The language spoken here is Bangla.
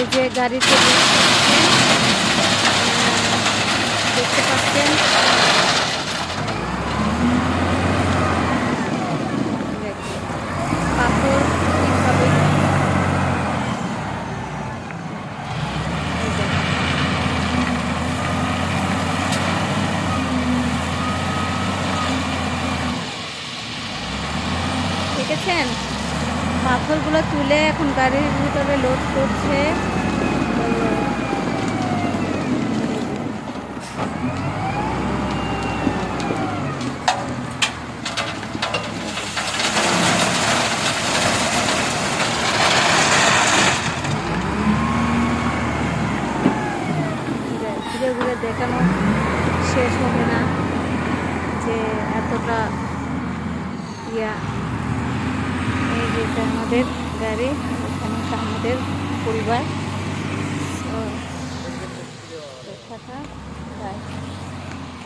এই যে গাড়িতে দেখতে পাচ্ছেন। ঠিকভাবে দেখেছেন? পাথরগুলো তুলে এখন গাড়ির ভিতরে লোড করছে। ঘুরে ঘুরে দেখানো শেষ হবে না যে এতটা ইয়া এটা আমাদের গাড়ি এখানে আমাদের পরিবার। থাকা বাই